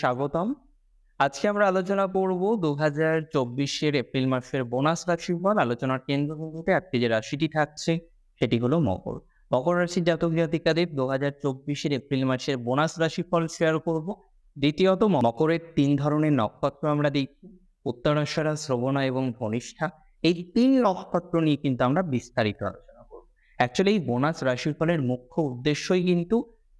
স্বাগতম। আজকে আমরা আলোচনা করব দু হাজার চব্বিশের এপ্রিল মাসের বোনাস রাশিফল আলোচনার কেন্দ্রবিন্দুতে আজকে যে রাশিটি থাকছে, সেটি হলো মকর। মকর রাশির জাতক জাতিকাদের দু হাজার চব্বিশের এপ্রিল মাসের বোনাস রাশিফল শেয়ার করব। দ্বিতীয়ত মকরের তিন ধরনের নক্ষত্র আমরা দেখি উত্তরাশারা শ্রবণা এবং ধনিষ্ঠা এই তিন নক্ষত্র নিয়ে কিন্তু আমরা বিস্তারিত আলোচনা করব। অ্যাকচুয়ালি এই বোনাস রাশিফলের মুখ্য উদ্দেশ্যই কিন্তু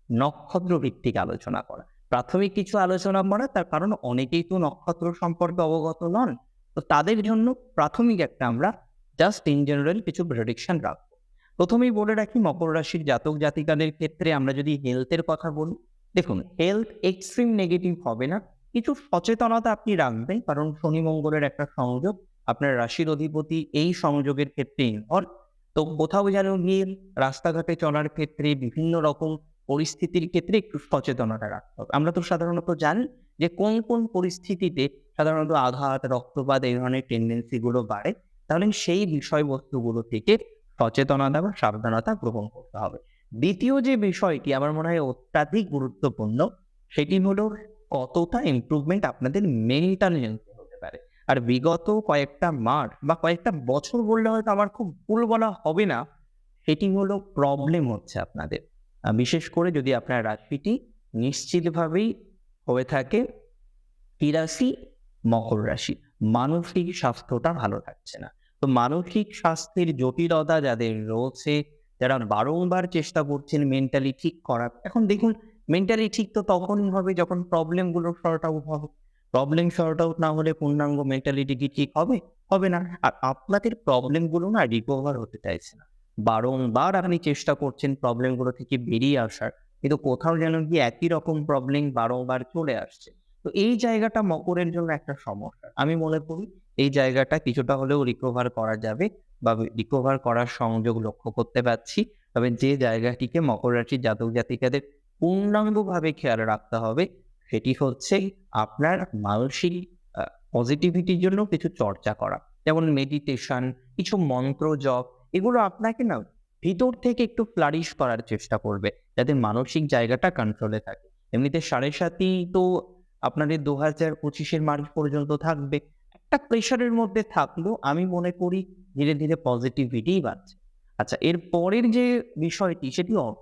নক্ষত্র ভিত্তিক আলোচনা করা। প্রাথমিক কিছু আলোচনা করা, তার কারণ অনেকেই তো নক্ষত্র সম্পর্কে অবগত নন। তো তাদের জন্য প্রাথমিক একটা আমরা জাস্ট ইন জেনারেল কিছু প্রেডিকশন রাখব। প্রথমেই বলে রাখি, মকর রাশির জাতক জাতিকাদের ক্ষেত্রে আমরা যদি হেলথের কথা বলি, দেখুন হেলথ এক্সট্রিম নেগেটিভ হবে না। কিছু সচেতনতা আপনি রাখবেন, কারণ শনি মঙ্গলের একটা সংযোগ, আপনার রাশির অধিপতি এই সংযোগের ক্ষেত্রে তো কোথাও যেন গিয়ে রাস্তাঘাটে চলার ক্ষেত্রে বিভিন্ন রকম পরিস্থিতির ক্ষেত্রে একটু সচেতনতা রাখতে হবে। আমরা তো সাধারণত জানি যে কোন কোন পরিস্থিতিতে সাধারণত আঘাত, রক্তপাত এই ধরনের টেন্ডেন্সিগুলো বাড়ে, তাহলে সেই বিষয়বস্তুগুলো থেকে সচেতনতা বা সাবধানতা গ্রহণ করতে হবে। দ্বিতীয় যে বিষয়টি আমার মনে হয় অত্যাধিক গুরুত্বপূর্ণ, সেটি হলো কতটা ইমপ্রুভমেন্ট আপনাদের মেন্টাল হতে পারে। আর বিগত কয়েকটা মাস বা কয়েকটা বছর বললে হয়তো আমার খুব ভুল বলা হবে না, সেটি হলো প্রবলেম হচ্ছে আপনাদের। বিশেষ করে যদি আপনার রাশিটি নিশ্চিতভাবেই হয়ে থাকে কি রাশি? মকর রাশি। মানসিক স্বাস্থ্যটা ভালো থাকছে না। তো মানসিক স্বাস্থ্যের জটিলতা যাদের রয়েছে, যারা বারংবার চেষ্টা করছেন মেন্টালি ঠিক করার, এখন দেখুন মেন্টালি ঠিক তো তখনই হবে যখন প্রবলেমগুলো সর্ট আউট হবে। প্রবলেম সর্ট আউট না হলে পূর্ণাঙ্গ মেন্টালিটি কি ঠিক হবে? হবে না। আর আপনাদের প্রবলেমগুলো না রিকভার হতে চাইছে না। বারংবার আপনি চেষ্টা করছেন প্রবলেমগুলো থেকে বেরিয়ে আসার। কিন্তু কোথাও যেন কি একই রকম প্রবলেম বারংবার চলে আসছে। তো এই জায়গাটা মকরের জন্য একটা সমস্যা। আমি মনে করি এই জায়গাটা কিছুটা হলেও রিকভার করা যাবে বা রিকভার করার সংযোগ লক্ষ্য করতে পারছি। তবে যে জায়গাটিকে মকর রাশির জাতক জাতিকাদের পূর্ণাঙ্গভাবে খেয়াল রাখতে হবে, সেটি হচ্ছে আপনার মানসিক পজিটিভিটির জন্য কিছু চর্চা করা। যেমন মেডিটেশন কিছু মন্ত্র জপ এগুলো আপনাকে না ভিতর থেকে একটু ফ্লারিশ করার চেষ্টা করবে, যাতে মানসিক জায়গাটা কন্ট্রোলে থাকে। এমনিতে সাড়ে সাতই তো আপনাদের দু হাজার পঁচিশের মার্চ পর্যন্ত থাকবে। একটা প্রেশারের মধ্যে থাকলেও আমি মনে করি ধীরে ধীরে পজিটিভিটি বাড়ছে। আচ্ছা এর পরের যে বিষয়টি সেটি অর্থ।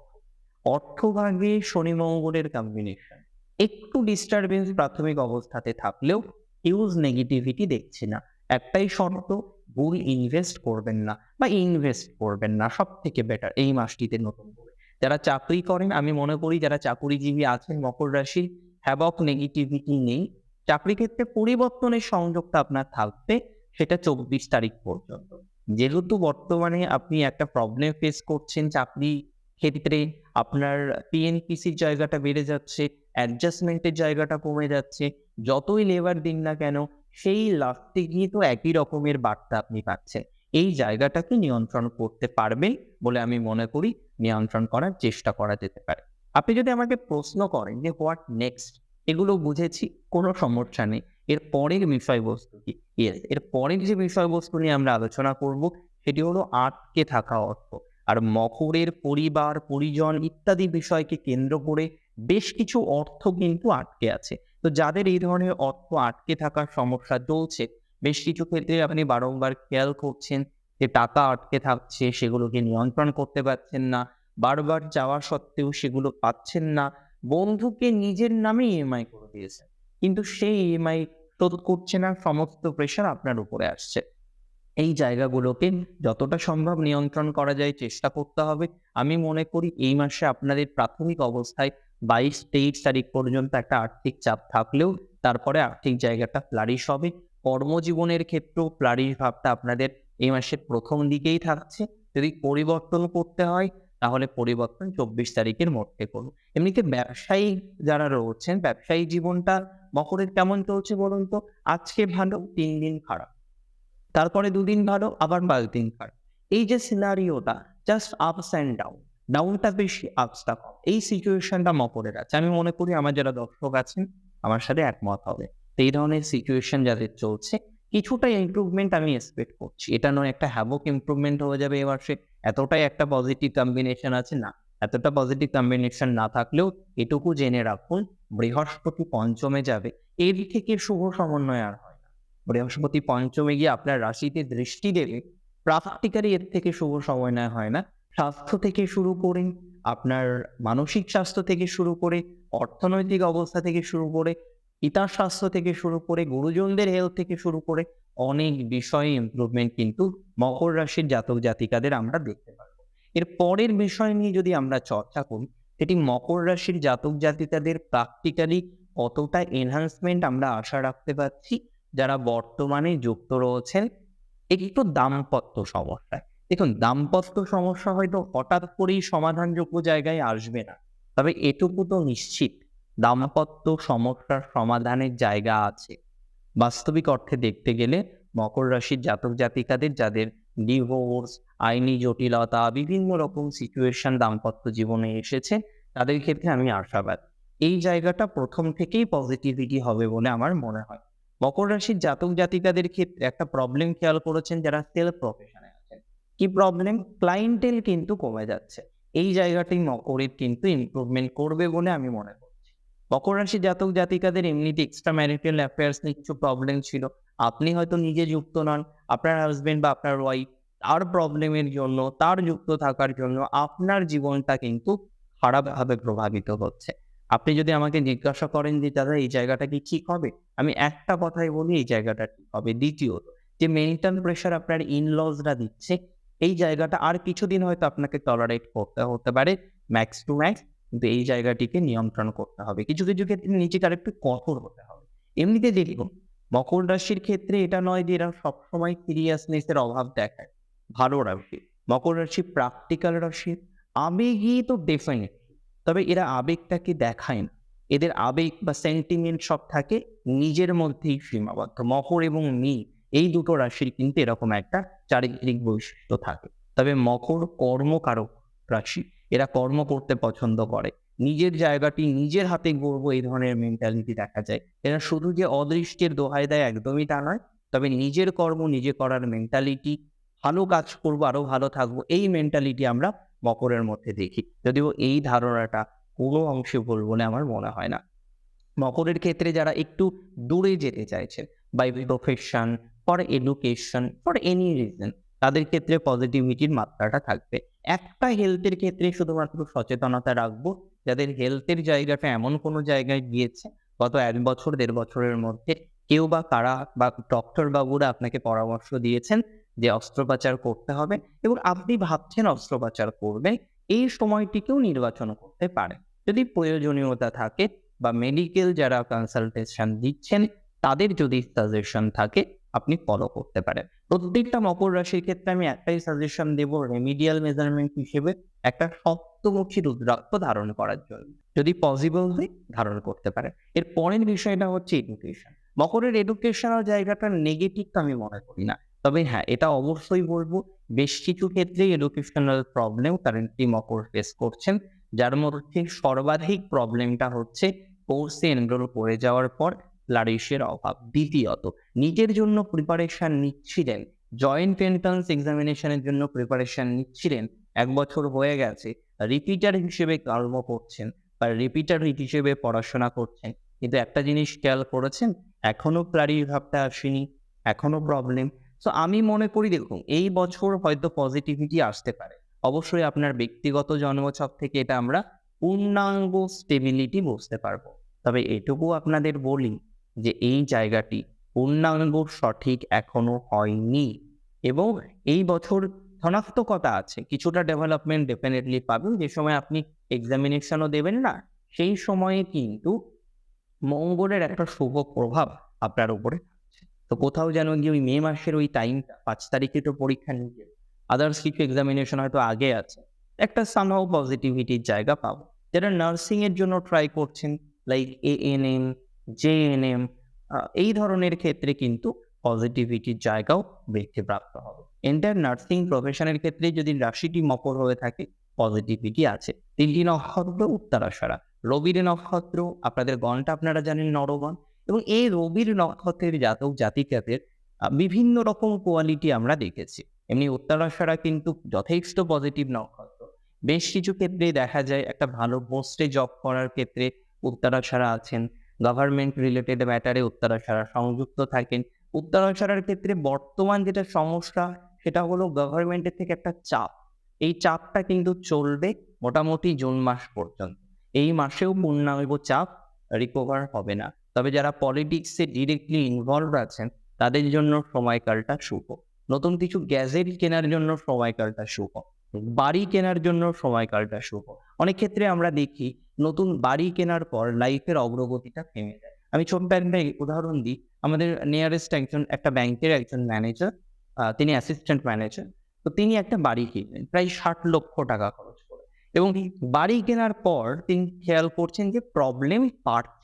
অর্থভাগে শনি মঙ্গলের কম্বিনেশন একটু ডিস্টারবেন্স প্রাথমিক অবস্থাতে থাকলেও হিউজ নেগেটিভিটি দেখছি না। একটাই শর্ত ভুল ইনভেস্ট করবেন না বা ইনভেস্ট করবেন না সব থেকে বেটার এই মাসটিতে নতুন যারা চাকরি করেন, আমি মনে করি যারা চাকুরিজীবী আছেন, মকর রাশি হ্যাবক নেগেটিভিটি নেই। চাকরি ক্ষেত্রে পরিবর্তনের সংযোগটা আপনার থাকবে সেটা চব্বিশ তারিখ পর্যন্ত। যেহেতু বর্তমানে আপনি একটা প্রবলেম ফেস করছেন চাকরি ক্ষেত্রে, আপনার পিএনপিসির জায়গাটা বেড়ে যাচ্ছে অ্যাডজাস্টমেন্টের জায়গাটা কমে যাচ্ছে, যতই লেবার দিন না কেন সেই লাস্টে গিয়ে তো একই রকমের বার্তা আপনি পাচ্ছেন। এই জায়গাটাকে নিয়ন্ত্রণ করতে পারবেন বলে আমি মনে করি নিয়ন্ত্রণ করার চেষ্টা করা যেতে পারে। আপনি যদি আমাকে প্রশ্ন করেন যে হোয়াট নেক্সট? এগুলো বুঝেছি, কোনো সমস্যা নেই। এর পরের বিষয়বস্তু কি? এর পরের যে বিষয়বস্তু নিয়ে আমরা আলোচনা করব, সেটি হলো আটকে থাকা অর্থ। আর মকরের পরিবার, পরিজন ইত্যাদি বিষয়কে কেন্দ্র করে বেশ কিছু অর্থ কিন্তু আটকে আছে। তো যাদের এই ধরনের অর্থ আটকে থাকার সমস্যা চলছে, বেশ কিছু ক্ষেত্রে আপনি বারংবার খেয়াল করছেন যে টাকা আটকে থাকছে, সেগুলোকে নিয়ন্ত্রণ করতে পারছেন না, বারবার যাওয়া সত্ত্বেও সেগুলো পাচ্ছেন না, বন্ধুকে নিজের নামে ইএমআই করে দিয়েছেন। কিন্তু সেই ইএমআই তো করছে না, সমস্ত প্রেশার আপনার উপরে আসছে। এই জায়গাগুলোকে যতটা সম্ভব নিয়ন্ত্রণ করা যায়, চেষ্টা করতে হবে। আমি মনে করি এই মাসে আপনাদের প্রাথমিক অবস্থায় বাইশ তেইশ তারিখ পর্যন্ত একটা আর্থিক চাপ থাকলেও তারপরে আর্থিক জায়গাটা ফ্লারিশ হবে। কর্মজীবনের ক্ষেত্রেও ফ্লারিশ ভাবটা আপনাদের এই মাসের প্রথম দিকেই থাকছে। যদি পরিবর্তন করতে হয়, তাহলে পরিবর্তন চব্বিশ তারিখের মধ্যে করুন। এমনিতে ব্যবসায়ী যারা রয়েছেন, ব্যবসায়ী জীবনটা মকরের কেমন চলছে বলুন তো? আজকে ভালো, তিন দিন খারাপ। তারপরে দুদিন ভালো আবার পাঁচ দিন খারাপ এই যে সিনারিওটা জাস্ট আপস অ্যান্ড ডাউন ডাউনটা বেশি আপসটা কম। এই সিচুয়েশনটা মকরের আছে। আমি মনে করি আমার যারা দর্শক আছেন, আমার সাথে একমত হবে। তো এই ধরনের সিচুয়েশন যাদের চলছে, কিছুটা ইমপ্রুভমেন্ট আমি এক্সপেক্ট করছি। এটা নয় একটা হ্যাবক ইমপ্রুভমেন্ট হয়ে যাবে এবার সে এতটাই একটা পজিটিভ কম্বিনেশন আছে, না। এতটা পজিটিভ কম্বিনেশন না থাকলেও এটুকু জেনে রাখুন, বৃহস্পতি পঞ্চমে যাবে। এর থেকে শুভ সমন্বয় আর বৃহস্পতি পঞ্চমে গিয়ে আপনার রাশিতে দৃষ্টি দেবে। প্রাকটিক্যালি এর থেকে শুভ সমন্বয় হয় না? স্বাস্থ্য থেকে শুরু করে, আপনার মানসিক স্বাস্থ্য থেকে শুরু করে, অর্থনৈতিক অবস্থা থেকে শুরু করে, পিতার স্বাস্থ্য থেকে শুরু করে, গুরুজনদের হেলথ থেকে শুরু করে, অনেক বিষয়ে ইমপ্রুভমেন্ট কিন্তু মকর রাশির জাতক জাতিকাদের আমরা দেখতে পারব এর পরের বিষয় নিয়ে যদি আমরা চর্চা করি, সেটি মকর রাশির জাতক জাতিকাদের প্র্যাকটিক্যালি কতটা এনহান্সমেন্ট আমরা আশা রাখতে পারছি? যারা বর্তমানে যুক্ত রয়েছেন, একটু দাম্পত্য সমস্যায় দেখুন, দাম্পত্য সমস্যা হয়তো হঠাৎ করেই সমাধানযোগ্য জায়গায় আসবে না। তবে এটুকু তো নিশ্চিত, দাম্পত্য সমস্যার সমাধানের জায়গা আছে। বাস্তবিক অর্থে দেখতে গেলে মকর রাশির জাতক জাতিকাদের যাদের ডিভোর্স আইনি জটিলতা, বিভিন্ন রকম সিচুয়েশন দাম্পত্য জীবনে এসেছে, তাদের ক্ষেত্রে আমি আশাবাদ। এই জায়গাটা প্রথম থেকেই পজিটিভিটি হবে বলে আমার মনে হয়। মকর রাশির জাতক জাতিকাদের ক্ষেত্রে একটা প্রবলেম খেয়াল করেছেন যারা সেলফ প্রফেশনে আছেন। কি প্রবলেম ক্লায়েন্টেল কিন্তু কমে যাচ্ছে। এই জায়গাটি মকরের কিন্তু ইমপ্রুভমেন্ট করবে বলে আমি মনে করছি। মকর রাশির জাতক জাতিকাদের এমনিতে এক্সট্রা ম্যারিটাল অ্যাফেয়ার্স নিয়ে কিছু প্রবলেম ছিল। আপনি হয়তো নিজে যুক্ত নন, আপনার হাজবেন্ড বা আপনার ওয়াইফ তার প্রবলেমের জন্য, তার যুক্ত থাকার জন্য আপনার জীবনটা কিন্তু খারাপভাবে প্রভাবিত হচ্ছে। আপনি যদি আমাকে জিজ্ঞাসা করেন যে, দাদা, এই জায়গাটা কি ঠিক হবে? আমি একটা কথাই বলি, এই জায়গাটা ঠিক হবে। দ্বিতীয়ত, যে মেন্টাল প্রেশার আপনার ইনলজরা দিচ্ছে, এই জায়গাটা আর কিছুদিন হয়তো আপনাকে টলারেট করতে হতে পারে ম্যাক্স টু ম্যাক্স কিন্তু এই জায়গাটিকে নিয়ন্ত্রণ করতে হবে। কিছু কিছু ক্ষেত্রে নিজেকে আরেকটু কঠোর হতে হবে। এমনিতে দেখুন মকর রাশির ক্ষেত্রে এটা নয় যে, এরা সবসময় সিরিয়াসনেস এর অভাব দেখায়। ভালো রাশি মকর রাশি প্র্যাকটিক্যাল রাশি, আবেগই তো ডেফিনেট তবে এরা আবেগটাকে দেখায় না? এদের আবেগ বা সেন্টিমেন্ট সব থাকে নিজের মধ্যেই সীমাবদ্ধ। মকর এবং মি এই দুটো রাশির কিন্তু এরকম একটা চারিত্রিক বৈশিষ্ট্য থাকে। তবে মকর কর্মকারক রাশি, এরা কর্ম করতে পছন্দ করে। নিজের জায়গাটি নিজের হাতে গড়ব এই ধরনের মেন্টালিটি দেখা যায়। এরা শুধু যে অদৃষ্টের দোহাই দেয় একদমই তা নয়, তবে নিজের কর্ম, নিজে করার মেন্টালিটি ভালো কাজ করব, আরও ভালো থাকব, এই মেন্টালিটি আমরা মকরের মধ্যে দেখি। যদিও এই ধারণাটা কোনো অংশে ভুল বলে আমার মনে হয় না। মকরের ক্ষেত্রে যারা একটু দূরে যেতে চাইছেন by profession for education for any reason তাদের ক্ষেত্রে পজিটিভিটির মাত্রাটা থাকবে। একটা হেলথের ক্ষেত্রে শুধুমাত্র সচেতনতা রাখব, যাদের হেলথের জায়গাটা এমন কোনো জায়গায় গিয়েছে, গত এক বছর, দেড় বছরের মধ্যে কেউ বা কারা বা ডক্টর বাবুরা আপনাকে পরামর্শ দিয়েছেন যে অস্ত্রোপচার করতে হবে এবং আপনি ভাবছেন অস্ত্রোপচার করবেন, এই সময়টিকেও নির্বাচন করতে পারেন যদি প্রয়োজনীয়তা থাকে বা মেডিকেল যারা কনসালটেশন দিচ্ছেন, তাদের যদি সাজেশন থাকে, আপনি ফলো করতে পারেন। প্রত্যেকটা মকর রাশির ক্ষেত্রে আমি একটাই সাজেশন দেব রেমিডিয়াল মেজারমেন্ট হিসেবে একটা সপ্তমুখী রুদ্রাক্ষ ধারণ করার জন্য। যদি পসিবল হয়, ধারণ করতে পারেন। এর পরের বিষয়টা হচ্ছে এডুকেশন মকরের এডুকেশনাল জায়গাটা নেগেটিভ তো আমি মনে করি না। তবে হ্যাঁ এটা অবশ্যই বলব, বেশ কিছু ক্ষেত্রে এডুকেশনাল প্রবলেম কারেন্টলি মকর ফেস করছেন, যার মধ্যে সর্বাধিক প্রবলেমটা হচ্ছে কোর্সে এনরোল করে যাওয়ার পর ফ্লারিশের অভাব। দ্বিতীয়ত, নিজের জন্য প্রিপারেশন নিচ্ছিলেন জয়েন্ট এন্ট্রান্স এক্সামিনেশনের জন্য প্রিপারেশন নিচ্ছিলেন, এক বছর হয়ে গেছে রিপিটার হিসেবে কর্ম করছেন বা রিপিটার হিসেবে পড়াশোনা করছেন, কিন্তু একটা জিনিস খেয়াল করেছেন, এখনও ক্লারির ভাবটা আসেনি, এখনও প্রবলেম সো আমি মনে করি দেখুন, এই বছর হয়তো পজিটিভিটি আসতে পারে। অবশ্যই আপনার ব্যক্তিগত জন্মছক থেকে এটা আমরা পূর্ণাঙ্গ স্টেবিলিটি বুঝতে পারব। তবে এটুকু আপনাদের বলি যে, এই জায়গাটি পূর্ণাঙ্গ, সঠিক এখনও হয়নি। এবং এই বছর ধনাত্মকতা আছে। কিছুটা ডেভেলপমেন্ট ডেফিনেটলি পাবেন। যে সময় আপনি এক্সামিনেশনও দেবেন না, সেই সময়ে কিন্তু মঙ্গলের একটা শুভ প্রভাব আপনার উপরে তো কোথাও যেন গিয়ে ওই মে মাসের ওই টাইমটা পাঁচ তারিখে তো পরীক্ষা নিয়ে আদার্স কিছু এক্সামিনেশন হয়তো আগে আছে। একটা সামহাও পজিটিভিটির জায়গা পাবো। যারা নার্সিং এর জন্য ট্রাই করছেন like A N M J N M এই ধরনের ক্ষেত্রে কিন্তু পজিটিভিটির জায়গাও বৃদ্ধিপ্রাপ্ত হবে। এন্টার নার্সিং প্রফেশনের ক্ষেত্রে যদি রাশিটি মকর হয়ে থাকে পজিটিভিটি আছে। তিনটি নক্ষত্র উত্তরাশারা রবির নক্ষত্র, আপনাদের গণটা আপনারা জানেন নরগণ। এবং এই রবির নক্ষত্রের জাতক জাতিকাদের বিভিন্ন রকম কোয়ালিটি আমরা দেখেছি। এমনি উত্তরাশারা কিন্তু যথেষ্ট পজিটিভ নক্ষত্র। বেশ কিছু ক্ষেত্রেই দেখা যায় একটা ভালো পোস্টে জব করার ক্ষেত্রে উত্তরাশারা আছেন। গভর্নমেন্ট রিলেটেড ম্যাটারে উত্তরাশারা সংযুক্ত থাকেন। উত্তরাশারার ক্ষেত্রে বর্তমান যেটা সমস্যা, সেটা হলো গভর্নমেন্টের থেকে একটা চাপ। এই চাপটা কিন্তু চলবে মোটামুটি জুন মাস পর্যন্ত। এই মাসেও পূর্ণাঙ্গ চাপ রিকভার হবে না। তবে যারা পলিটিক্সে ডিরেক্টলি ইনভলভ আছেন, তাদের জন্য সময়কালটা শুভ। নতুন কিছু গ্যাজেট কেনার জন্য সময়কালটা শুভ। বাড়ি কেনার জন্য সময়কালটা শুভ। অনেক ক্ষেত্রে আমরা দেখি, নতুন বাড়ি কেনার পর লাইফের অগ্রগতিটা থেমে যায়। আমি ছোট্ট একটা উদাহরণ দিই। আমাদের নিয়ারেস্ট একজন, একটা ব্যাংকের একজন ম্যানেজার তিনি অ্যাসিস্ট্যান্ট ম্যানেজার তো তিনি একটা বাড়ি কিনলেন, প্রায় ষাট লক্ষ টাকা খরচ করে। এবং বাড়ি কেনার পর তিনি খেয়াল করছেন যে প্রবলেম বাড়ছে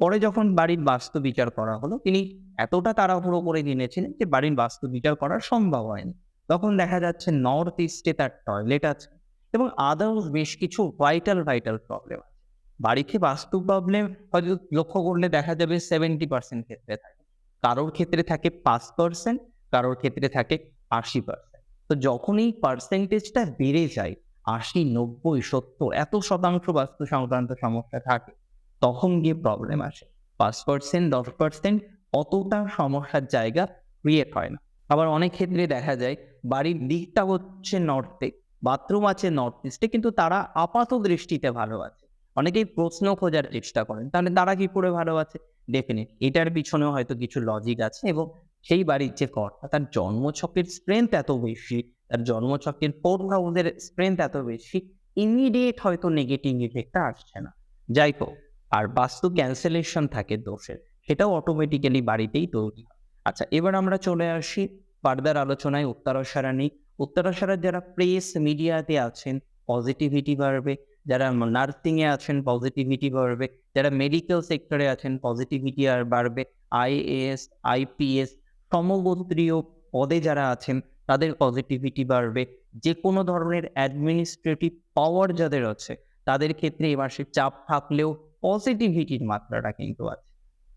পরে যখন বাড়ির বাস্তু বিচার করা হলো, তিনি এতটা তাড়াহুড়ো করে কিনেছিলেন যে বাড়ির বাস্তু বিচার করা সম্ভব হয়নি তখন দেখা যাচ্ছে নর্থ ইস্টে তার টয়লেট আছে এবং আদার্স বেশ কিছু ভাইটাল ভাইটাল প্রবলেম আছে। বাড়িতে বাস্তু প্রবলেম হয়তো লক্ষ্য করলে দেখা যাবে সেভেন্টি পার্সেন্ট ক্ষেত্রে থাকে। কারোর ক্ষেত্রে থাকে পাঁচ পার্সেন্ট কারোর ক্ষেত্রে থাকে আশি পার্সেন্ট তো যখন এই পার্সেন্টেজটা বেড়ে যায়, আশি, নব্বই, সত্তর, এত শতাংশ বাস্তু সংক্রান্ত সমস্যা থাকে তখন গিয়ে প্রবলেম আসে। পাঁচ পার্সেন্ট দশ পার্সেন্ট অতটা সমস্যার জায়গা ক্রিয়েট হয় না। আবার অনেক ক্ষেত্রে দেখা যায়, বাড়ির দিকটা হচ্ছে নর্থে বাথরুম আছে নর্থ ইস্টে কিন্তু তারা আপাত দৃষ্টিতে ভালো আছে। অনেকেই প্রশ্ন খোঁজার চেষ্টা করেন, তাহলে তারা কি করে ভালো আছে? ডেফিনেট এটার পিছনেও হয়তো কিছু লজিক আছে এবং সেই বাড়ির যে কর্তা তার জন্মছকের স্ট্রেংথ এত বেশি, তার জন্মছকের ফোর হাউসের স্ট্রেংথ এত বেশি ইমিডিয়েট হয়তো নেগেটিভ ইফেক্টটা আসছে না। যাই হোক আর বাস্তু ক্যান্সেলেশন থাকে দোষের, সেটাও অটোমেটিক্যালি বাড়িতেই তৈরি আচ্ছা এবার আমরা চলে আসি ফার্দার আলোচনায় উত্তরাসারা নিই উত্তরাসারার যারা প্রেস মিডিয়াতে আছেন পজিটিভিটি বাড়বে, যারা নার্সিংয়ে আছেন পজিটিভিটি বাড়বে, যারা মেডিকেল সেক্টরে আছেন পজিটিভিটি আর বাড়বে। আইএএস আইপিএস সমগোত্রীয় পদে যারা আছেন, তাদের পজিটিভিটি বাড়বে। যে কোনো ধরনের অ্যাডমিনিস্ট্রেটিভ পাওয়ার যাদের আছে, তাদের ক্ষেত্রে এবার সে চাপ থাকলেও পজিটিভিটির মাত্রাটা কিন্তু আছে।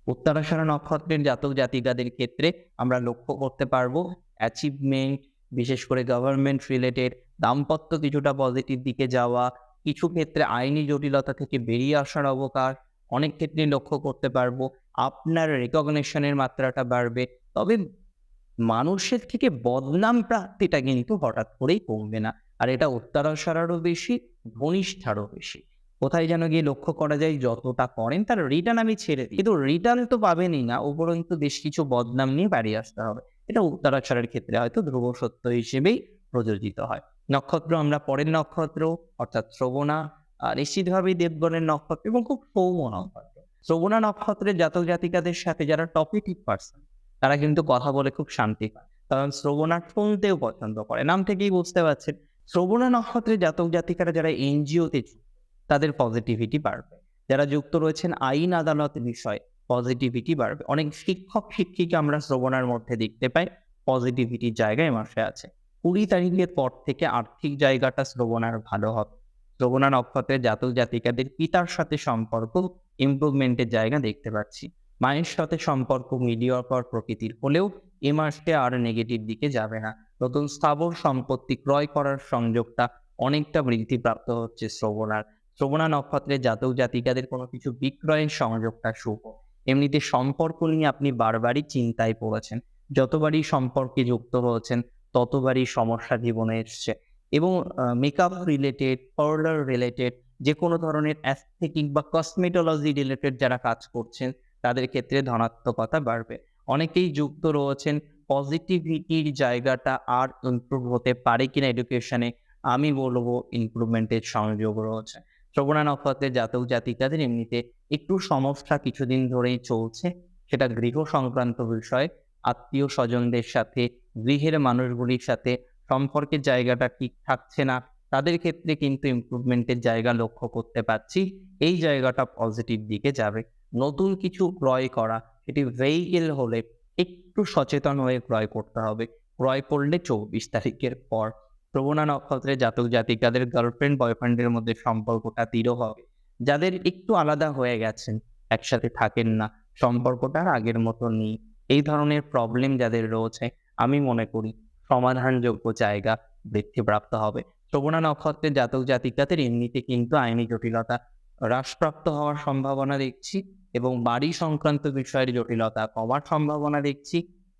উত্তরাশারা নক্ষত্রের জাতক জাতিকাদের ক্ষেত্রে আমরা লক্ষ্য করতে পারব অ্যাচিভমেন্ট বিশেষ করে গভর্নমেন্ট রিলেটেড দাম্পত্য কিছুটা পজিটিভ দিকে যাওয়া, কিছু ক্ষেত্রে আইনি জটিলতা থেকে বেরিয়ে আসার অবকাশ, অনেক ক্ষেত্রে লক্ষ্য করতে পারব, আপনার রেকগনেশনের মাত্রাটা বাড়বে, তবে মানুষের থেকে বদনাম প্রাপ্তিটা কিন্তু হঠাৎ করেই কমবে না। আর এটা উত্তরাশারারও বেশি, ঘনিষ্ঠারও বেশি। কোথায় যেন গিয়ে লক্ষ্য করা যায় যতটা করেন তার রিটার্ন আমি ছেড়ে দিই। কিন্তু রিটার্ন তো পাবেনই না উপরন্তু বেশ কিছু বদনাম নিয়ে বাড়ি আসতে হবে। এটা উত্তরাক্ষরের ক্ষেত্রে হয়তো ধ্রুব সত্য হিসেবেই প্রযোজিত হয়। নক্ষত্র আমরা পরের নক্ষত্র, অর্থাৎ শ্রবণা নিশ্চিতভাবেই দেবগণের নক্ষত্র এবং খুব সৌম নক্ষত্র। শ্রবণা নক্ষত্রের জাতক জাতিকাদের সাথে যারা টপিটিক পার্সন তারা কিন্তু কথা বলে খুব শান্তি পায়। কারণ শ্রবণা শুনতেও পছন্দ করে। নাম থেকেই বুঝতে পারছেন, শ্রবণা নক্ষত্রের জাতক জাতিকারা যারা এনজিওতে তাদের পজিটিভিটি বাড়বে। যারা যুক্ত রয়েছেন, আইন আদালত বিষয় পজিটিভিটি বাড়বে। অনেক শিক্ষক, শিক্ষিকা আমরা শ্রবণার মধ্যে দেখতে পাই পজিটিভিটির জায়গায় মাসে আছে। কুড়ি তারিখের পর থেকে আর্থিক জায়গাটা শ্রবণার ভালো হবে। শ্রবণা নক্ষত্রের জাতক জাতিকাদের পিতার সাথে সম্পর্ক ইমপ্রুভমেন্টের জায়গা দেখতে পাচ্ছি। মায়ের সাথে সম্পর্ক মিডিয়কর প্রকৃতির হলেও এ মাসে আর নেগেটিভ দিকে যাবে না। নতুন স্থাবর সম্পত্তি ক্রয় করার সংযোগটা অনেকটা বৃদ্ধিপ্রাপ্ত হচ্ছে শ্রবণার। শ্রবণা নক্ষত্রের জাতক জাতিকাদের কোনো কিছু বিক্রয়ের সংযোগটা শুভ। এমনিতে সম্পর্ক নিয়ে আপনি বারবারই চিন্তায় পড়েছেন। যতবারই সম্পর্কে যুক্ত হয়েছেন, ততবারই সমস্যা জীবনে এসছে এবং মেকআপ রিলেটেড পার্লার রিলেটেড যে কোনো ধরনের অ্যাস্থেটিক বা কসমেটোলজি রিলেটেড যারা কাজ করছেন, তাদের ক্ষেত্রে ধনাত্মকতা বাড়বে। অনেকেই যুক্ত রয়েছেন পজিটিভিটির জায়গাটা আর ইমপ্রুভ হতে পারে কিনা এডুকেশনে আমি বলব ইমপ্রুভমেন্টের সংযোগ রয়েছে। শ্রবণা নক্ষত্রের জাতক জাতিকাদের এমনিতে একটু সমস্যা কিছুদিন ধরেই চলছে। সেটা গৃহ সংক্রান্ত বিষয়, আত্মীয় স্বজনদের সাথে, গৃহের মানুষগুলির সাথে সম্পর্কের জায়গাটা ঠিক থাকছে না। তাদের ক্ষেত্রে কিন্তু ইমপ্রুভমেন্টের জায়গা লক্ষ্য করতে পারছি। এই জায়গাটা পজিটিভ দিকে যাবে। নতুন কিছু ক্রয় করা, সেটি ভেহিকেল হলে একটু সচেতন হয়ে ক্রয় করতে হবে। ক্রয় করলে চব্বিশ তারিখের পর প্রবণা নক্ষত্রে জাতক জাতিকাদের গার্লফ্রেন্ড বয়ফ্রেন্ডের মধ্যে সম্পর্কটা দৃঢ় হবে। যাদের একটু আলাদা হয়ে গেছেন, একসাথে থাকেন না, সম্পর্কটা আগের মতো নেই। এই ধরনের প্রবলেম যাদের রয়েছে, আমি মনে করি সমাধানযোগ্য জায়গা বৃদ্ধিপ্রাপ্ত হবে। শ্রবণা নক্ষত্রের জাতক জাতিকাদের এমনিতে কিন্তু আইনি জটিলতা হ্রাসপ্রাপ্ত হওয়ার সম্ভাবনা দেখছি এবং বাড়ি সংক্রান্ত বিষয়ের জটিলতা কমার সম্ভাবনা দেখছি।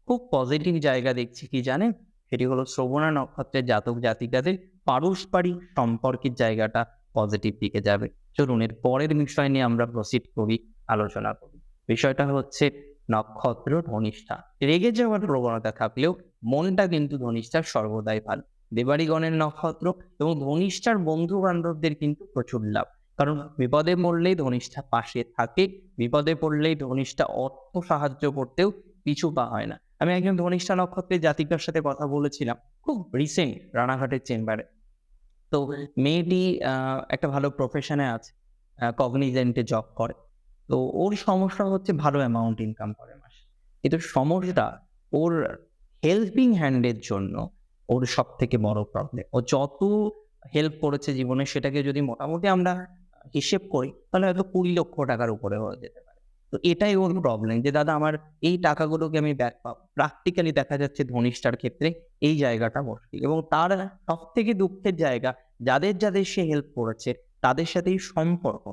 খুব পজিটিভ জায়গা দেখছি, কি জানেন? সেটি হলো শ্রবণা নক্ষত্রের জাতক জাতিকাদের পারস্পরিক সম্পর্কের জায়গাটা পজিটিভ দিকে যাবে। চলুন, এর পরের বিষয় নিয়ে আমরা প্রসিড করি, আলোচনা করি। বিষয়টা হচ্ছে নক্ষত্র ধনিষ্ঠা। রেগে যাওয়ার প্রবণতা থাকলেও মনটা কিন্তু ধনিষ্ঠার সর্বদাই ভালো। দেবাড়িগণের নক্ষত্র এবং ধনিষ্ঠার বন্ধু বান্ধবদের কিন্তু প্রচুর লাভ। কারণ বিপদে পড়লেই ধনিষ্ঠা পাশে থাকে, বিপদে পড়লেই ধনিষ্ঠা অর্থ সাহায্য করতেও পিছু পা হয় না। আমি একজন ধনিষ্ঠা নক্ষত্রের জাতিকার সাথে কথা বলেছিলাম, খুব রিসেন্ট রানাঘাটের চেম্বারে তো মেয়েটি একটা ভালো প্রফেশনে আছে কগনিজেন্টে জব করে। তো ওর সমস্যা হচ্ছে ভালো অ্যামাউন্ট ইনকাম করে মাসে। কিন্তু সমস্যা ওর হেল্পিং হ্যান্ডের জন্য ওর সব থেকে বড় প্রবলেম ও যত হেল্প করেছে জীবনে সেটাকে যদি মোটামুটি আমরা হিসেব করি, তাহলে হয়তো কুড়ি লক্ষ টাকার উপরে হয়ে যেতে পারে। তো এটাই ওর প্রবলেম যে, দাদা, আমার এই টাকাগুলোকে আমি ব্যাক পাবো প্র্যাকটিক্যালি দেখা যাচ্ছে ধনিষ্ঠার ক্ষেত্রে এই জায়গাটা মুশকিল এবং তার সব থেকে দুঃখের জায়গা, যাদের যাদের সে হেল্প করেছে, তাদের সাথেই সম্পর্ক।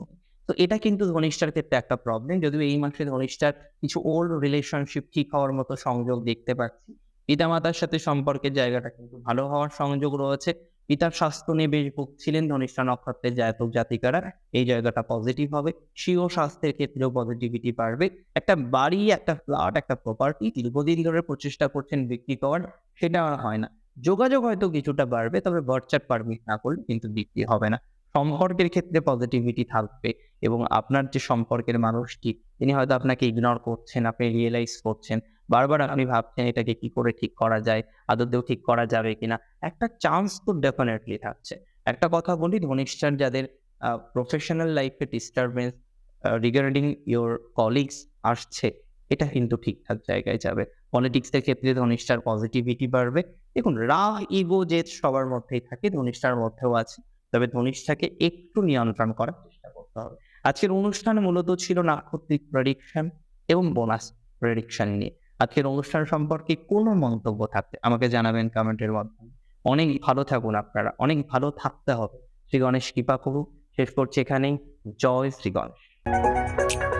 তো এটা কিন্তু ধনিষ্ঠার ক্ষেত্রে একটা প্রবলেম যদিও এই মাসে ধনিষ্ঠার কিছু ওল্ড রিলেশনশিপ ঠিক হওয়ার মতো সংযোগ দেখতে পাচ্ছি। পিতামাতার সাথে সম্পর্কের জায়গাটা কিন্তু ভালো হওয়ার সংযোগ রয়েছে। পিতার স্বাস্থ্য নিয়ে বেশ ভুগছিলেন ধনিষ্ঠা নক্ষত্রের জাতক জাতিকারা। এই জায়গাটা পজিটিভ হবে। স্বীয় স্বাস্থ্যের ক্ষেত্রেও পজিটিভিটি বাড়বে। একটা বাড়ি, একটা ফ্ল্যাট একটা প্রপার্টি দীর্ঘদিন ধরে প্রচেষ্টা করছেন বিক্রি করার, সেটা হয় না। যোগাযোগ হয়তো কিছুটা বাড়বে, তবে বার্চার পারমিট না করলে কিন্তু বিক্রি হবে না। সম্পর্কের ক্ষেত্রে পজিটিভিটি থাকবে এবং আপনার যে সম্পর্কের মানুষটি, তিনি হয়তো আপনাকে ইগনোর করছেন, আপনি রিয়েলাইজ করছেন। বারবার আপনি ভাবছেন এটাকে কি করে ঠিক করা যায়? আদতেও ঠিক করা যাবে কিনা? একটা চান্স তো ডেফিনেটলি থাকছে। একটা কথা বলি ধনিষ্ঠার যাদের প্রফেশনাল লাইফে ডিস্টারবেন্স রিগার্ডিং ইওর কলিগস আসছে, এটা কিন্তু ঠিকঠাক জায়গায় যাবে। পলিটিক্সের ক্ষেত্রে ধনিষ্ঠার পজিটিভিটি বাড়বে। দেখুন রাগ ইগো জেদ সবার মধ্যেই থাকে ধনিষ্ঠার মধ্যেও আছে। তবে ধনিষ্ঠাকে একটু নিয়ন্ত্রণ করার চেষ্টা করতে হবে। আজকের অনুষ্ঠান মূলত ছিল নাক্ষত্রিক প্রেডিকশন এবং বোনাস প্রেডিকশন নিয়ে। আজকের অনুষ্ঠান সম্পর্কে কোনো মন্তব্য থাকতে, আমাকে জানাবেন কমেন্টের মাধ্যমে। অনেক ভালো থাকুন আপনারা, অনেক ভালো থাকতে হবে। শ্রী গণেশ কৃপা করুক। শেষ করছি এখানেই। জয় শ্রী গণেশ।